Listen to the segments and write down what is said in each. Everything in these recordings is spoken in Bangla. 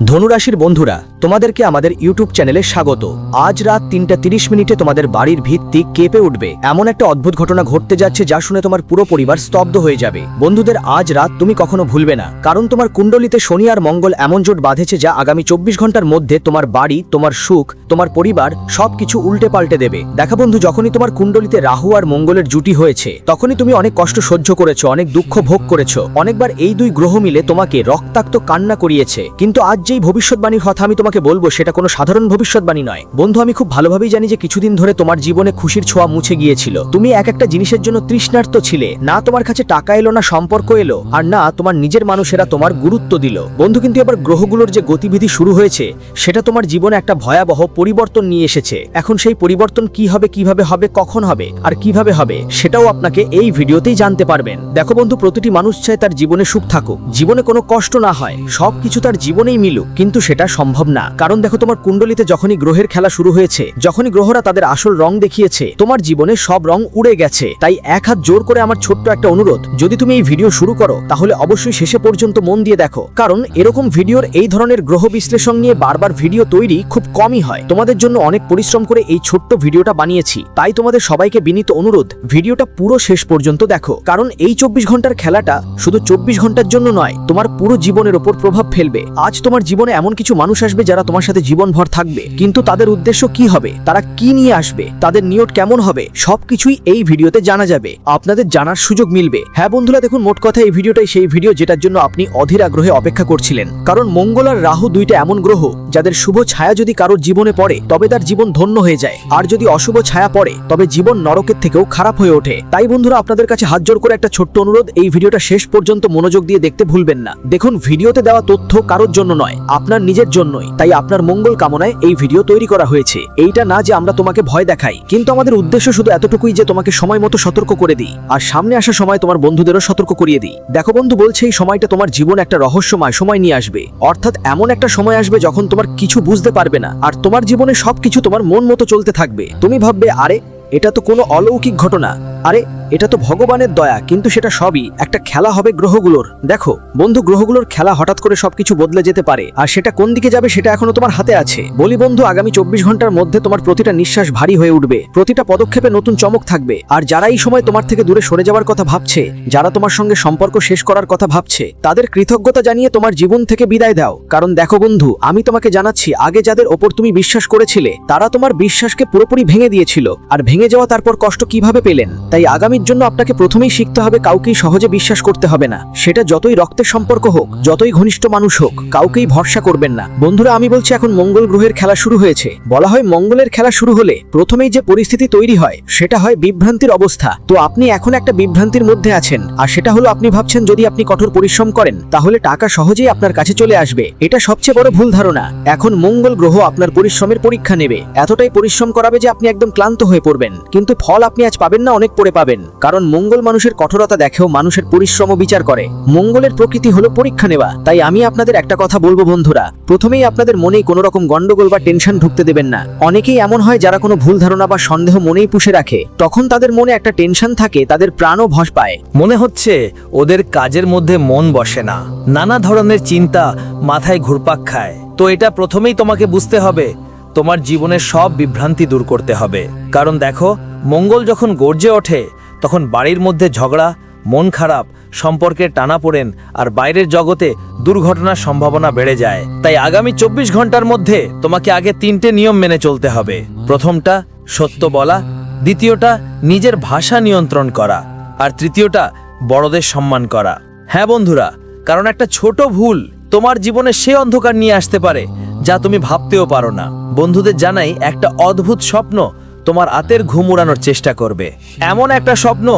ধনুরাশির বন্ধুরা তোমাদেরকে আমাদের ইউটিউব চ্যানেলে স্বাগত। আজ রাত তিনটা তিরিশ মিনিটে তোমাদের বাড়ির ভিত্তি কেঁপে উঠবে। এমন একটা অদ্ভুত ঘটনা ঘটতে যাচ্ছে যা শুনে তোমার পুরো পরিবার স্তব্ধ হয়ে যাবে। বন্ধুদের আজ রাত তুমি কখনো ভুলবে না। কারণ তোমার কুণ্ডলিতে শনি আর মঙ্গল এমন জোট বাঁধেছে যা আগামী চব্বিশ ঘণ্টার মধ্যে তোমার বাড়ি, তোমার সুখ, তোমার পরিবার সবকিছু উল্টে পাল্টে দেবে। দেখা বন্ধু, যখনই তোমার কুণ্ডলিতে রাহু আর মঙ্গলের জুটি হয়েছে, তখনই তুমি অনেক কষ্ট সহ্য করেছ, অনেক দুঃখ ভোগ করেছ। অনেকবার এই দুই গ্রহ মিলে তোমাকে রক্তাক্ত কান্না করিয়েছে। কিন্তু আজ যেই ভবিষ্যৎবাণীর কথা আমি তোমাকে বলব, সেটা কোনো সাধারণ ভবিষ্যৎবাণী নয়। বন্ধু, আমি খুব ভালোভাবেই জানি যে কিছুদিন ধরে তোমার জীবনে খুশির ছোঁয়া মুছে গিয়েছিল। তুমি এক একটা জিনিসের জন্য তৃষ্ণার্ত ছিলে। না তোমার কাছে টাকা এলো, না সম্পর্ক এলো, আর না তোমার নিজের মানুষেরা তোমার গুরুত্ব দিল। বন্ধু, কিন্তু এবার গ্রহগুলোর যে গতিবিধি শুরু হয়েছে, সেটা তোমার জীবনে একটা ভয়াবহ পরিবর্তন নিয়ে এসেছে। এখন সেই পরিবর্তন কি হবে, কীভাবে হবে, কখন হবে, আর কীভাবে হবে, সেটাও আপনাকে এই ভিডিওতেই জানতে পারবেন। দেখো বন্ধু, প্রতিটি মানুষ চায় তার জীবনে সুখ থাকুক। জীবনে কোনো কষ্ট না হয়। সবকিছু তার জীবনেই মিলুক। কিন্তু সেটা সম্ভব না। কারণ দেখো, তোমার কুণ্ডলিতে যখনই গ্রহের খেলা শুরু হয়েছে, যখনই গ্রহরা তাদের আসল রং দেখিয়েছে, তোমার জীবনে সব রং উড়ে গেছে। তাই এক হাত জোর করে আমার ছোট্ট একটা অনুরোধ, যদি তুমি এই ভিডিও শুরু করো, তাহলে অবশ্যই শেষে পর্যন্ত মন দিয়ে দেখো। কারণ এরকম ভিডিওর এই ধরনের গ্রহ বিশ্লেষণ নিয়ে বারবার ভিডিও তৈরি খুব কমই হয়। তোমাদের জন্য অনেক পরিশ্রম করে এই ছোট্ট ভিডিওটা বানিয়েছি। তাই তোমাদের সবাইকে বিনীত অনুরোধ, ভিডিওটা পুরো শেষ পর্যন্ত দেখো। কারণ এই চব্বিশ ঘণ্টার খেলাটা শুধু চব্বিশ ঘণ্টার জন্য নয়, তোমার পুরো জীবনের ওপর প্রভাব ফেলবে। আজ তোমার জীবনে এমন কিছু মানুষ আসবে যারা তোমার সাথে জীবনভর থাকবে, কিন্তু তাদের উদ্দেশ্য কি হবে? তারা কি নিয়ে আসবে? তাদের নিয়ত কেমন হবে? সবকিছুই এই ভিডিওতে জানা যাবে। আপনাদের জানার সুযোগ মিলবে। হ্যাঁ বন্ধুরা, দেখুন, মোট কথা এই ভিডিওটাই সেই ভিডিও যেটার জন্য আপনি অধীর আগ্রহে অপেক্ষা করছিলেন। কারণ মঙ্গল আর রাহু দুইটা এমন গ্রহ, যাদের শুভ ছায়া যদি কারোর জীবনে পড়ে, তবে তার জীবন ধন্য হয়ে যায়। আর যদি অশুভ ছায়া পড়ে, তবে জীবন নরকের থেকেও খারাপ হয়ে ওঠে। তাই বন্ধুরা, আপনাদের কাছে হাত জোর করে একটা ছোট্ট অনুরোধ, এই ভিডিওটা শেষ পর্যন্ত মনোযোগ দিয়ে দেখতে ভুলবেন না। দেখুন, ভিডিওতে দেওয়া তথ্য কারোর জন্য নয়, আপনার নিজের জন্যই। তাই আপনার মঙ্গল কামনায় এই ভিডিও তৈরি করা হয়েছে। এইটা না যে আমরা তোমাকে ভয় দেখাই, কিন্তু আমাদের উদ্দেশ্য শুধু এতটুকুই যে তোমাকে সময় মতো সতর্ক করে দিই। আর সামনে আসা সময় তোমার বন্ধুদেরও সতর্ক করিয়ে দিই। দেখো বন্ধু, বলছে এই সময়টা তোমার জীবন একটা রহস্যময় সময় নিয়ে আসবে। অর্থাৎ এমন একটা সময় আসবে যখন তোমার কিছু বুঝতে পারবে না, আর তোমার জীবনে সবকিছু তোমার মন মতো চলতে থাকবে। তুমি ভাববে, আরে, এটা তো কোনো অলৌকিক ঘটনা। আরে এটা তো ভগবানের দয়া, কিন্তু সেটা সবই। একটা খেলা হবে গ্রহগুলোর। দেখো, বন্ধু, গ্রহগুলোর খেলা হঠাৎ করে সবকিছু বদলে যেতে পারে। আর সেটা কোন দিকে যাবে সেটা এখনও তোমার হাতে আছে। বলি বন্ধু, আগামী চব্বিশ ঘণ্টার মধ্যে তোমার প্রতিটা নিঃশ্বাস ভারী হয়ে উঠবে। প্রতিটা পদক্ষেপে নতুন চমক থাকবে। আর যারা এই সময় তোমার থেকে দূরে সরে যাওয়ার কথা ভাবছে, যারা তোমার সঙ্গে সম্পর্ক শেষ করার কথা ভাবছে, তাদের কৃতজ্ঞতা জানিয়ে তোমার জীবন থেকে বিদায় দাও। কারণ দেখো বন্ধু, আমি তোমাকে জানাচ্ছি, আগে যাদের ওপর তুমি বিশ্বাস করেছিলে, তারা তোমার বিশ্বাসকে পুরোপুরি ভেঙে দিয়েছিল। আর ভেঙে যাওয়া তারপর কষ্ট কীভাবে পেলেন? তাই আগামীর জন্য আপনাকে প্রথমেই শিখতে হবে কাউকেই সহজে বিশ্বাস করতে হবে না। সেটা যতই রক্তের সম্পর্ক হোক, যতই ঘনিষ্ঠ মানুষ হোক, কাউকেই ভরসা করবেন না। বন্ধুরা, আমি বলছি এখন মঙ্গল গ্রহের খেলা শুরু হয়েছে। বলা হয় মঙ্গলের খেলা শুরু হলে প্রথমেই যে পরিস্থিতি তৈরি হয়, সেটা হয় বিভ্রান্তির অবস্থা। তো আপনি এখন একটা বিভ্রান্তির মধ্যে আছেন, আর সেটা হলো আপনি ভাবছেন যদি আপনি কঠোর পরিশ্রম করেন, তাহলে টাকা সহজেই আপনার কাছে চলে আসবে। এটা সবচেয়ে বড় ভুল ধারণা। এখন মঙ্গল গ্রহ আপনার পরিশ্রমের পরীক্ষা নেবে। এতটাই পরিশ্রম করাবে যে আপনি একদম ক্লান্ত হয়ে পড়বেন। কিন্তু ফল আপনি আজ পাবেন না, অনেক পরে পাবেন। কারণ মঙ্গল মানুষের কঠোরতা দেখেও মানুষের পরিশ্রম বিচার করে। মঙ্গলের প্রকৃতি হলো পরীক্ষা নেওয়া। তাই আমি আপনাদের একটা কথা বলব বন্ধুরা। প্রথমেই আপনাদের মনেই কোনো রকম গন্ডগোল বা টেনশন ঢুকতে দেবেন না। অনেকেই এমন হয় যারা কোনো ভুল ধারণা বা সন্দেহ মনেই পুষে রাখে। তখন তাদের মনে একটা টেনশন থাকে, তাদের প্রাণও ভস পায়। মনে হচ্ছে ওদের কাজের মধ্যে মন বসে না। নানা ধরনের চিন্তা মাথায় ঘুরপাক খায়। তো এটা প্রথমেই তোমাকে বুঝতে হবে, তোমার জীবনের সব বিভ্রান্তি দূর করতে হবে। কারণ দেখো, মঙ্গল যখন গর্জে ওঠে তখন বাড়ির মধ্যে ঝগড়া, মন খারাপ সম্পর্কের টানাপোড়েন আর বাইরের জগতে দুর্ঘটনার সম্ভাবনা বেড়ে যায়। তাই আগামী চব্বিশ ঘণ্টার মধ্যে তোমাকে আগে তিনটে নিয়ম মেনে চলতে হবে। প্রথমটা, সত্য বলা। দ্বিতীয়টা, নিজের ভাষা নিয়ন্ত্রণ করা। আর তৃতীয়টা, বড়দের সম্মান করা। হ্যাঁ বন্ধুরা, কারণ একটা ছোট ভুল তোমার জীবনে সে অন্ধকার নিয়ে আসতে পারে, যা তুমি ভাবতেও পারো না। বন্ধুদের জানাই একটা অদ্ভুত স্বপ্ন তোমার আতের ঘুম উড়ানোর চেষ্টা করবে। এমন একটা স্বপ্ন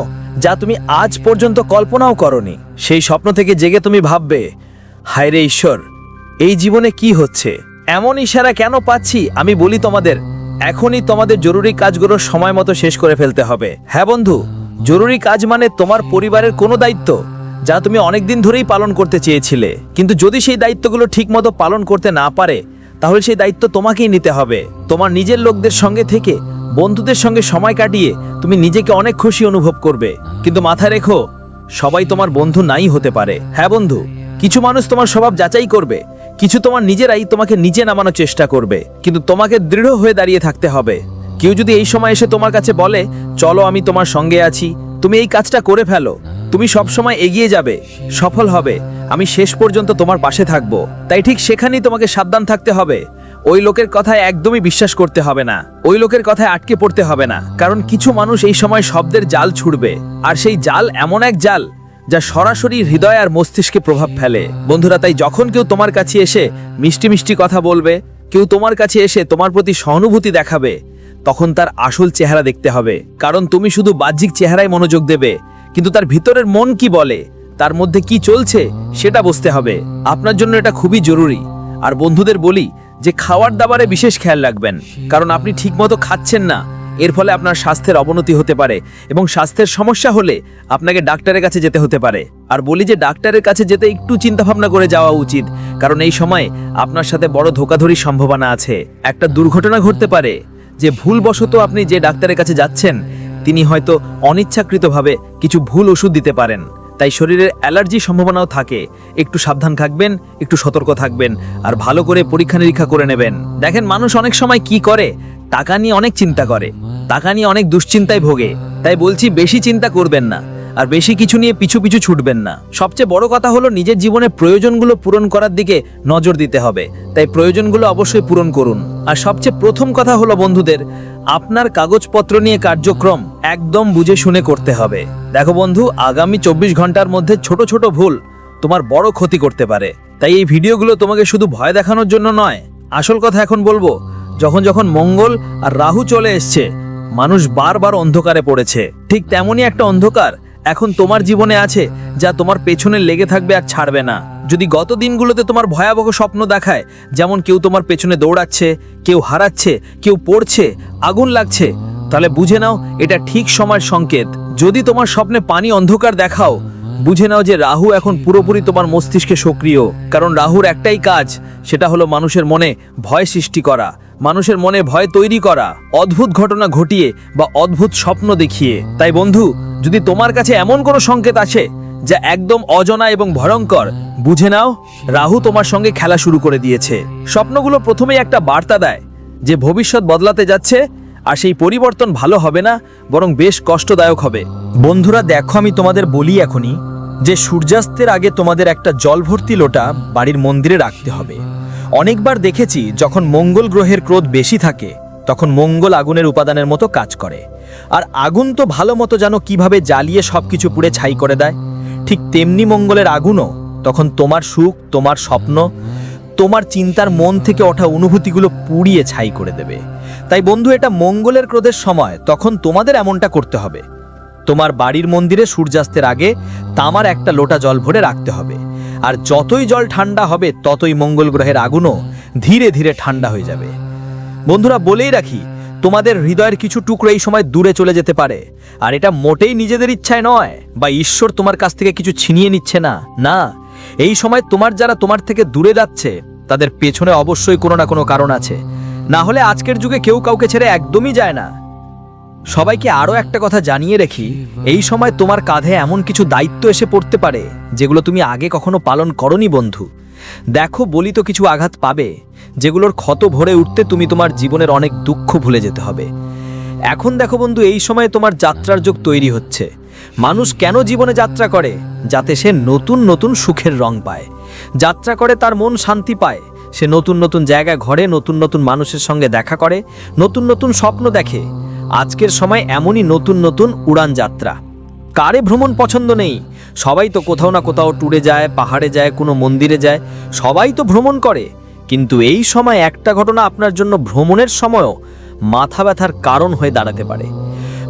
যা তুমি আজ পর্যন্ত কল্পনাও করনি। সেই স্বপ্ন থেকে জেগে তুমি ভাববে হায় রে ঈশ্বর, এই জীবনে কি হচ্ছে? এমন ইশারা কেন পাচ্ছি? আমি বলি তোমাদের, এখনই তোমাদের জরুরি কাজগুলো সময় মতো শেষ করে ফেলতে হবে। হ্যাঁ বন্ধু, জরুরি কাজ মানে তোমার পরিবারের কোনো দায়িত্ব যা তুমি অনেক দিন ধরেই পালন করতে চেয়েছিলে। কিন্তু যদি সেই দায়িত্বগুলো ঠিকমতো পালন করতে না পারে, তাহলে সেই দায়িত্ব তোমাকেই নিতে হবে। তোমার নিজের লোকদের সঙ্গে থেকে বন্ধুদের সঙ্গে সময় কাটিয়ে তুমি নিজেকে অনেক খুশি অনুভব করবে। কিন্তু মাথায় রেখো, সবাই তোমার বন্ধু নাই হতে পারে। হ্যাঁ বন্ধু, কিছু মানুষ তোমার স্বভাব যাচাই করবে, কিছু তোমার নিজেরাই তোমাকে নিচে নামানোর চেষ্টা করবে। কিন্তু তোমাকে দৃঢ় হয়ে দাঁড়িয়ে থাকতে হবে। কেউ যদি এই সময় এসে তোমার কাছে বলে, চলো আমি তোমার সঙ্গে আছি, তুমি এই কাজটা করে ফেলো, তুমি সব সময় এগিয়ে যাবে, সফল হবে, আমি শেষ পর্যন্ত তোমার পাশে থাকব। তাই ঠিক সেখানেই তোমাকে সাবধান থাকতে হবে। ওই লোকের কথায় একদমই বিশ্বাস করতে হবে না। ওই লোকের কথায় আটকে পড়তে হবে না, কারণ কিছু মানুষ এই সময় শব্দের জাল ছুড়বে, আর সেই জাল এমন এক জাল যা সরাসরি হৃদয় আর মস্তিষ্কে প্রভাব ফেলে। বন্ধুরা, তাই যখন কেউ তোমার কাছে এসে মিষ্টি মিষ্টি কথা বলবে, কেউ তোমার কাছে এসে তোমার প্রতি সহানুভূতি দেখাবে, তখন তার আসল চেহারা দেখতে হবে। কারণ তুমি শুধু বাহ্যিক চেহারায় মনোযোগ দেবে, কিন্তু তার ভিতরের মন কি বলে, তার মধ্যে কি চলছে, সেটা বুঝতে হবে। আপনার জন্য এটা খুবই জরুরি। আর বন্ধুদের বলি যে খাওয়ার দাবারে বিশেষ খেয়াল রাখবেন, কারণ আপনি ঠিকমতো খাচ্ছেন না। এর ফলে আপনার স্বাস্থ্যের অবনতি হতে পারে এবং স্বাস্থ্যের সমস্যা হলে আপনাকে ডাক্তারের কাছে যেতে হতে পারে। আর বলি যে ডাক্তারের কাছে যেতে একটু চিন্তাভাবনা করে যাওয়া উচিত, কারণ এই সময় আপনার সাথে বড় ধোকাধড়ির সম্ভাবনা আছে। একটা দুর্ঘটনা ঘটতে পারে, যে ভুলবশত আপনি যে ডাক্তারের কাছে যাচ্ছেন, তিনি হয়তো অনিচ্ছাকৃতভাবে কিছু ভুল ওষুধ দিতে পারেন। তাই শরীরের অ্যালার্জি সম্ভাবনাও থাকে। একটু সাবধান থাকবেন, একটু সতর্ক থাকবেন, আর ভালো করে পরীক্ষা নিরীক্ষা করে নেবেন। দেখেন, মানুষ অনেক সময় কি করে? টাকা নিয়ে অনেক চিন্তা করে। টাকা নিয়ে অনেক দুশ্চিন্তায় ভোগে। তাই বলছি, বেশি চিন্তা করবেন না। আর বেশি কিছু নিয়ে পিছু পিছু ছুটবেন না। সবচেয়ে বড় কথা হলো নিজের জীবনে প্রয়োজনগুলো পূরণ করার দিকে নজর দিতে হবে। তাই প্রয়োজনগুলো অবশ্যই পূরণ করুন। আর সবচেয়ে প্রথম কথা হলো বন্ধুদের, আপনার কাগজপত্র নিয়ে কার্যক্রম একদম বুঝে শুনে করতে হবে। দেখো বন্ধু, আগামী চব্বিশ ঘণ্টার মধ্যে ছোট ছোট ভুল তোমার বড় ক্ষতি করতে পারে। তাই এই ভিডিওগুলো তোমাকে শুধু ভয় দেখানোর জন্য নয়, আসল কথা এখন বলব, যখন যখন মঙ্গল আর রাহু চলে এসছে, মানুষ বারবার অন্ধকারে পড়েছে। ঠিক তেমনই একটা অন্ধকার এখন তোমার জীবনে আছে যা তোমার পেছনে লেগে থাকবে আর ছাড়বে না। যদি গত দিনগুলোতে তোমার ভয়াবহ স্বপ্ন দেখায়, যেমন কেউ তোমার পেছনে দৌড়াচ্ছে, কেউ হারাচ্ছে, কেউ পড়ছে, আগুন লাগছে, তাহলে বুঝে নাও এটা ঠিক সময়ের সংকেত। যদি তোমার স্বপ্নে পানি অন্ধকার দেখাও বুঝে নাও যে রাহু এখন পুরোপুরি তোমার মস্তিষ্কে সক্রিয়। কারণ রাহুর একটাই কাজ, সেটা হলো মানুষের মনে ভয় সৃষ্টি করা, মানুষের মনে ভয় তৈরি করা, অদ্ভুত ঘটনা ঘটিয়ে বা অদ্ভুত স্বপ্ন দেখিয়ে। তাই বন্ধু, যদি তোমার কাছে এমন কোনো সংকেত আসে যা একদম অজনা এবং ভয়ঙ্কর, বুঝে নাও, রাহু তোমার সঙ্গে খেলা শুরু করে দিয়েছে। স্বপ্নগুলো প্রথমেই একটা বার্তা দেয় যে ভবিষ্যৎ বদলাতে যাচ্ছে আর সেই পরিবর্তন ভালো হবে না, বরং বেশ কষ্টদায়ক হবে। বন্ধুরা, দেখো আমি তোমাদের বলি এখনই যে সূর্যাস্তের আগে তোমাদের একটা জল ভর্তি লোটা বাড়ির মন্দিরে রাখতে হবে। অনেকবার দেখেছি যখন মঙ্গল গ্রহের ক্রোধ বেশি থাকে, তখন মঙ্গল আগুনের উপাদানের মতো কাজ করে। আর আগুন তো ভালো মতো জানো কীভাবে জ্বালিয়ে সবকিছু পুড়ে ছাই করে দেয়। ঠিক তেমনি মঙ্গলের আগুনও তখন তোমার সুখ, তোমার স্বপ্ন, তোমার চিন্তার মন থেকে ওঠা অনুভূতিগুলো পুড়িয়ে ছাই করে দেবে। তাই বন্ধু, এটা মঙ্গলের ক্রোধের সময়, তখন তোমাদের এমনটা করতে হবে। তোমার বাড়ির মন্দিরে সূর্যাস্তের আগে তামার একটা লোটা জল ভরে রাখতে হবে। আর যতই জল ঠান্ডা হবে, ততই মঙ্গল গ্রহের আগুনও ধীরে ধীরে ঠান্ডা হয়ে যাবে। বন্ধুরা, বলেই রাখি, তোমাদের হৃদয়ের কিছু টুকরো এই সময় দূরে চলে যেতে পারে। আর এটা মোটেই নিজেদের ইচ্ছায় নয়, বা ঈশ্বর তোমার কাছ থেকে কিছু ছিনিয়ে নিচ্ছে না। না, এই সময় তোমার যারা তোমার থেকে দূরে যাচ্ছে, তাদের পেছনে অবশ্যই কোনো না কোনো কারণ আছে। না হলে আজকের যুগে কেউ কাউকে ছেড়ে একদমই যায় না। সবাইকে আরও একটা কথা জানিয়ে রেখি, এই সময় তোমার কাঁধে এমন কিছু দায়িত্ব এসে পড়তে পারে, যেগুলো তুমি আগে কখনো পালন করনি বন্ধু। দেখো, বলি তো কিছু আঘাত পাবে, যেগুলোর ক্ষত ভরে উঠতে তুমি তোমার জীবনের অনেক দুঃখ ভুলে যেতে হবে। এখন দেখো বন্ধু, এই সময় তোমার যাত্রার যোগ তৈরি হচ্ছে। মানুষ কেন জীবনে যাত্রা করে? যাতে সে নতুন নতুন সুখের রং পায়। যাত্রা করে তার মন শান্তি পায়। সে নতুন নতুন জায়গা ঘরে নতুন নতুন মানুষের সঙ্গে দেখা করে, নতুন নতুন স্বপ্ন দেখে। আজকের সময় এমনই নতুন নতুন উড়ান যাত্রা। কারে ভ্রমণ পছন্দ নেই? সবাই তো কোথাও না কোথাও ট্যুরে যায়, পাহাড়ে যায়, কোনো মন্দিরে যায়, সবাই তো ভ্রমণ করে। কিন্তু এই সময় একটা ঘটনা আপনার জন্য ভ্রমণের সময়ও মাথা ব্যথার কারণ হয়ে দাঁড়াতে পারে।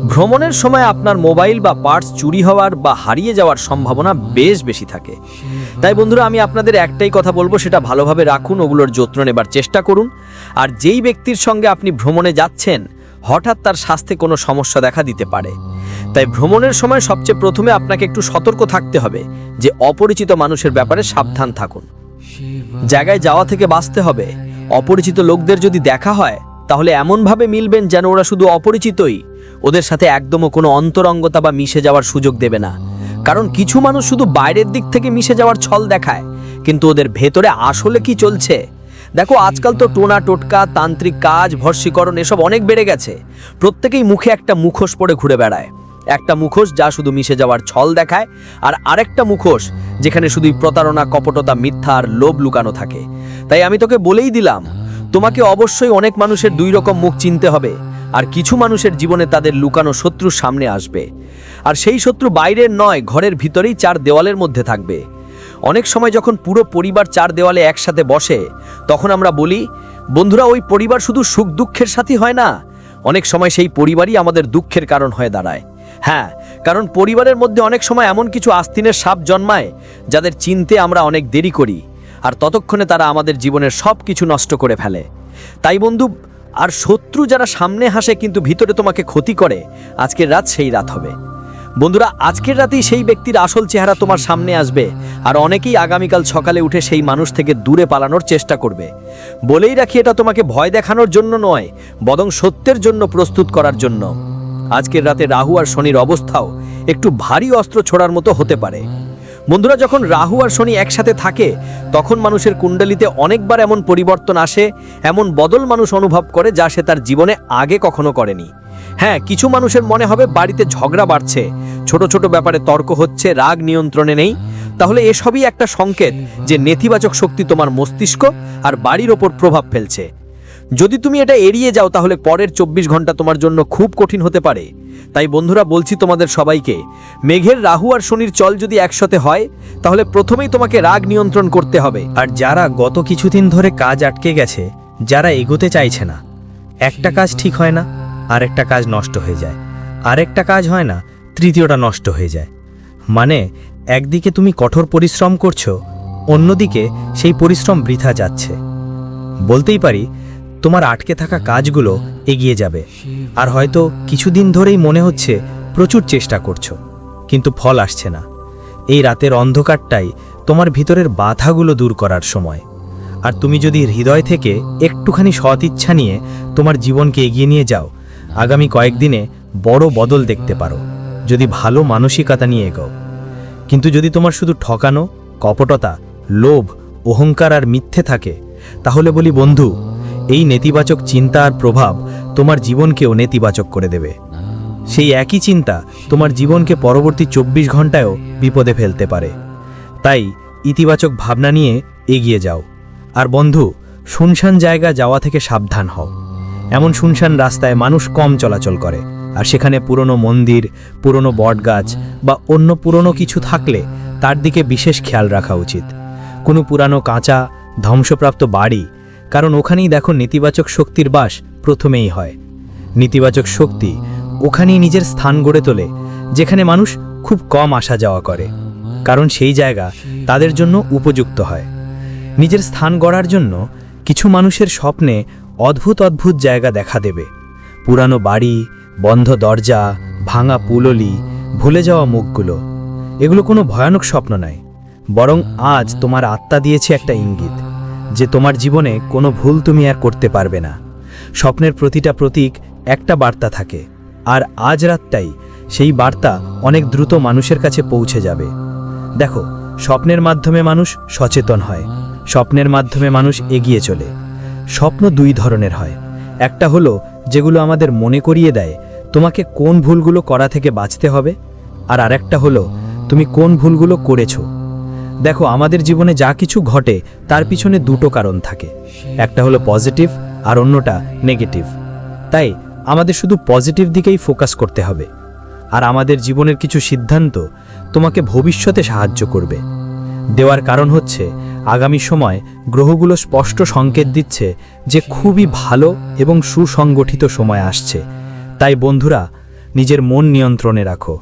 ভ্রমণের সময় আপনার মোবাইল বা পার্টস চুরি হওয়ার বা হারিয়ে যাওয়ার সম্ভাবনা বেশ বেশি থাকে। তাই বন্ধুরা, আমি আপনাদের একটাই কথা বলব, সেটা ভালোভাবে রাখুন, ওগুলোর যত্ন নেবার চেষ্টা করুন। আর যেই ব্যক্তির সঙ্গে আপনি ভ্রমণে যাচ্ছেন হঠাৎ তার স্বাস্থ্যে কোনো সমস্যা দেখা দিতে পারে। তাই ভ্রমণের সময় সবচেয়ে প্রথমে আপনাকে একটু সতর্ক থাকতে হবে যে অপরিচিত মানুষের ব্যাপারে সাবধান থাকুন। জায়গায় যাওয়া থেকে বাঁচতে হবে। অপরিচিত লোকদের যদি দেখা হয়, তাহলে এমনভাবে মিলবেন যেন ওরা শুধু অপরিচিতই। ওদের সাথে একদমও কোনো অন্তরঙ্গতা বা মিশে যাওয়ার সুযোগ দেবে না। কারণ কিছু মানুষ শুধু বাইরের দিক থেকে মিশে যাওয়ার ছল দেখায়, কিন্তু ওদের ভেতরে আসলে কি চলছে? দেখো, আজকাল তো টোনা, টোটকা, তান্ত্রিক কাজ ভর্ষীকরণ এসব অনেক বেড়ে গেছে। প্রত্যেকেই মুখে একটা মুখোশ পরে ঘুরে বেড়ায়। একটা মুখোশ যা শুধু মিশে যাওয়ার ছল দেখায়, আর আরেকটা মুখোশ যেখানে শুধুই প্রতারণা, কপটতা, মিথ্যা আর লোভ লুকানো থাকে। তাই আমি তোকে বলেই দিলাম, তোমাকে অবশ্যই অনেক মানুষের দুই রকম মুখ চিনতে হবে, আর কিছু মানুষের জীবনে তাদের লুকানো শত্রু সামনে আসবে। আর সেই শত্রু বাইরের নয়, ঘরের ভিতরেই চার দেওয়ালের মধ্যে থাকবে। অনেক সময় যখন পুরো পরিবার চার দেওয়ালে একসাথে বসে, তখন আমরা বলি, বন্ধুরা, ওই পরিবার শুধু সুখ দুঃখের সাথী হয় না। অনেক সময় সেই পরিবারই আমাদের দুঃখের কারণ হয়ে দাঁড়ায়। হ্যাঁ কারণ পরিবারের মধ্যে অনেক সময় এমন কিছু আস্তিনের সাপ জন্মায়, যাদের চিনতে আমরা অনেক দেরি করি, আর ততক্ষণে তারা আমাদের জীবনের সব কিছু নষ্ট করে ফেলে। তাই বন্ধু, আর শত্রু যারা সামনে হাসে কিন্তু ভিতরে তোমাকে ক্ষতি করে আজকের রাত সেই রাত হবে। বন্ধুরা, আজকের রাতেই সেই ব্যক্তির আসল চেহারা তোমার সামনে আসবে আর অনেকেই আগামীকাল সকালে উঠে সেই মানুষ থেকে দূরে পালানোর চেষ্টা করবে। বলেই রাখি, এটা তোমাকে ভয় দেখানোর জন্য নয়, বরং সত্যের জন্য প্রস্তুত করার জন্য। আজকের রাতে রাহু আর শনির অবস্থাও একটু ভারী অস্ত্র ছোড়ার মতো হতে পারে। বন্ধুরা, যখন রাহু আর শনি একসাথে থাকে, তখন মানুষের কুণ্ডলিতে অনেকবার এমন পরিবর্তন আসে, এমন বদল মানুষ অনুভব করে যা সে তার জীবনে আগে কখনো করেনি। হ্যাঁ কিছু মানুষের মনে হবে বাড়িতে ঝগড়া বাড়ছে। ছোট ছোট ব্যাপারে তর্ক হচ্ছে, রাগ নিয়ন্ত্রণে নেই। তাহলে এসবই একটা সংকেত যে নেতিবাচক শক্তি তোমার মস্তিষ্ক আর বাড়ির ওপর প্রভাব ফেলছে। যদি তুমি এটা এড়িয়ে যাও, তাহলে পরের চব্বিশ ঘণ্টা তোমার জন্য খুব কঠিন হতে পারে। তাই বন্ধুরা, বলছি তোমাদের সবাইকে, মেঘের রাহু আর শনির চল যদি একসাথে হয়, তাহলে প্রথমেই তোমাকে রাগ নিয়ন্ত্রণ করতে হবে। আর যারা গত কিছুদিন ধরে কাজ আটকে গেছে, যারা এগোতে চাইছে না, একটা কাজ ঠিক হয় না। আরেকটা কাজ নষ্ট হয়ে যায়। আরেকটা কাজ হয় না, তৃতীয়টা নষ্ট হয়ে যায়। মানে একদিকে তুমি কঠোর পরিশ্রম করছ, অন্যদিকে সেই পরিশ্রম বৃথা যাচ্ছে। বলতেই পারি, তোমার আটকে থাকা কাজগুলো এগিয়ে যাবে। আর হয়তো কিছুদিন ধরেই মনে হচ্ছে প্রচুর চেষ্টা করছ, কিন্তু ফল আসছে না। এই রাতের অন্ধকারটাই তোমার ভিতরের বাধাগুলো দূর করার সময়। আর তুমি যদি হৃদয় থেকে একটুখানি সৎ ইচ্ছা নিয়ে তোমার জীবনকে এগিয়ে নিয়ে যাও আগামী কয়েকদিনে বড় বদল দেখতে পারো। যদি ভালো মানসিকতা নিয়ে এগোও কিন্তু যদি তোমার শুধু ঠকানো, কপটতা, লোভ, অহংকার আর মিথ্যে থাকে, তাহলে বলি বন্ধু, এই নেতিবাচক চিন্তা আর প্রভাব তোমার জীবনকেও নেতিবাচক করে দেবে। সেই একই চিন্তা তোমার জীবনকে পরবর্তী চব্বিশ ঘন্টায়ও বিপদে ফেলতে পারে। তাই ইতিবাচক ভাবনা নিয়ে এগিয়ে যাও। আর বন্ধু, শুনশান জায়গা যাওয়া থেকে সাবধান হও। এমন শুনশান রাস্তায় মানুষ কম চলাচল করে। আর সেখানে পুরনো মন্দির, পুরনো বটগাছ বা অন্য পুরনো কিছু থাকলে তার দিকে বিশেষ খেয়াল রাখা উচিত। কোনো পুরানো কাঁচা, ধ্বংসপ্রাপ্ত বাড়ি, কারণ ওখানেই দেখো নেতিবাচক শক্তির বাস প্রথমেই হয়। নেতিবাচক শক্তি ওখানেই নিজের স্থান গড়ে তোলে, যেখানে মানুষ খুব কম আসা যাওয়া করে। কারণ সেই জায়গা তাদের জন্য উপযুক্ত হয়। নিজের স্থান গড়ার জন্য কিছু মানুষের স্বপ্নে অদ্ভুত অদ্ভুত জায়গা দেখা দেবে। পুরানো বাড়ি, বন্ধ দরজা, ভাঙা পুললি, ভুলে যাওয়া মুখগুলো। এগুলো কোনো ভয়ানক স্বপ্ন নয়। বরং আজ তোমার আত্মা দিয়েছে একটা ইঙ্গিত, যে তোমার জীবনে কোনো ভুল তুমি আর করতে পারবে না। স্বপ্নের প্রতিটা প্রতীক একটা বার্তা থাকে, আর আজ রাতটাই সেই বার্তা অনেক দ্রুত মানুষের কাছে পৌঁছে যাবে। দেখো, স্বপ্নের মাধ্যমে মানুষ সচেতন হয়, স্বপ্নের মাধ্যমে মানুষ এগিয়ে চলে। স্বপ্ন দুই ধরনের হয়। একটা হলো, যেগুলো আমাদের মনে করিয়ে দেয়, তোমাকে কোন ভুলগুলো করা থেকে বাঁচতে হবে? আর আরেকটা হলো, তুমি কোন ভুলগুলো করেছ? দেখো, আমাদের জীবনে যা কিছু ঘটে, তার পিছনে দুটো কারণ থাকে। একটা হলো পজিটিভ, আর অন্যটা নেগেটিভ। তাই, আমাদের শুধু পজিটিভ দিকেই ফোকাস করতে হবে। আর আমাদের জীবনের কিছু সিদ্ধান্ত তোমাকে ভবিষ্যতে সাহায্য করবে। দেওয়ার কারণ হচ্ছে আগামী সময় গ্রহগুলো স্পষ্ট সংকেত দিচ্ছে যে খুবই ভালো এবং সুসংগঠিত সময় আসছে। তাই বন্ধুরা, নিজের মন নিয়ন্ত্রণে রাখো।